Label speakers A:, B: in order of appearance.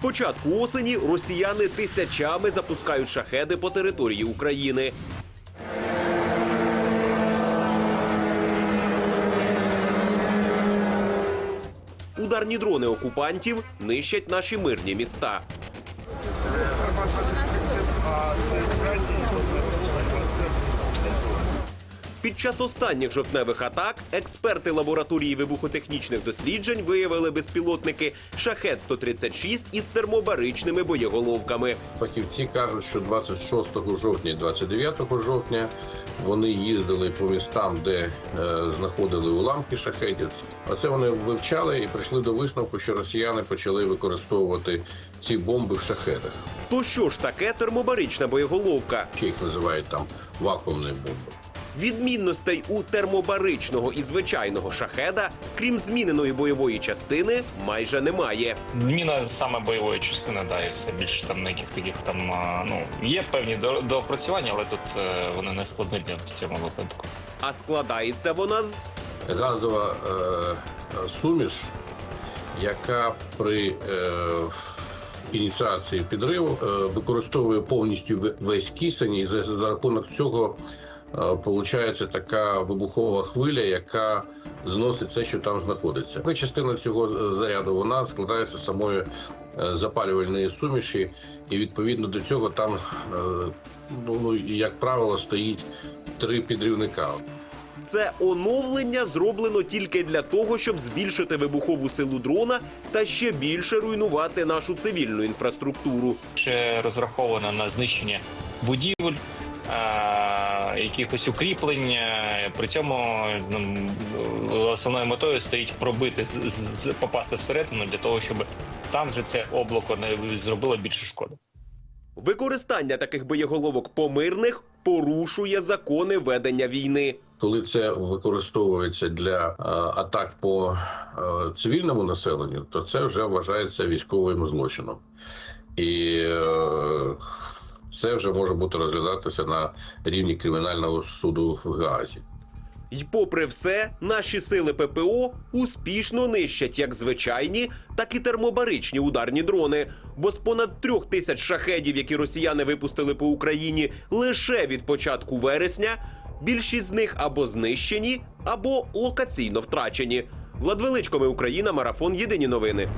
A: Початку осені росіяни тисячами запускають шахеди по території України. Ударні дрони окупантів нищать наші мирні міста. Під час останніх жовтневих атак експерти лабораторії вибухотехнічних досліджень виявили безпілотники шахет 136 із термобаричними боєголовками.
B: Фахівці кажуть, що 26 жовтня і 29 жовтня вони їздили по містам, де е, знаходили уламки шахетів. Оце вони вивчали і прийшли до висновку, що росіяни почали використовувати ці бомби в шахетах.
A: То що ж таке термобарична боєголовка?
B: Ще їх називають там вакуумні бомби.
A: Відмінностей у термобаричного і звичайного шахеда, крім зміненої бойової частини, майже немає.
C: Міна саме бойової частини, да, і все більше там ніяких таких там ну є певні до- доопрацювання, але тут е, вони не складні в цьому випадку.
A: А складається вона з
B: Газова е, суміш, яка при е, ініціації підриву е, використовує повністю весь кисень, і за, за рахунок цього Получається така вибухова хвиля, яка зносить все, що там знаходиться. Частина цього заряду вона складається самої е, запалювальної суміші, і відповідно до цього там, е, ну, ну як правило, стоїть три підривника.
A: Це оновлення зроблено тільки для того, щоб збільшити вибухову силу дрона та ще більше руйнувати нашу цивільну інфраструктуру.
C: Ще розраховано на знищення будівель. Е, Якихось укріплень, е, при цьому ну, основною метою стоїть пробити попасти всередину для того, щоб там же це облако не зробило більше шкоди.
A: Використання таких боєголовок помирних порушує закони ведення війни.
B: Коли це використовується для е, атак по е, цивільному населенню, то це вже вважається військовим злочином, і це вже може бути розглядатися на рівні кримінального суду в Гаазі.
A: І попри все, наші сили ППО успішно нищать як звичайні, так і термобаричні ударні дрони. Бо з понад трьох тисяч шахедів, які росіяни випустили по Україні лише від початку вересня, більшість з них або знищені, або локаційно втрачені. Влад Величко, ми Україна, марафон Єдині новини.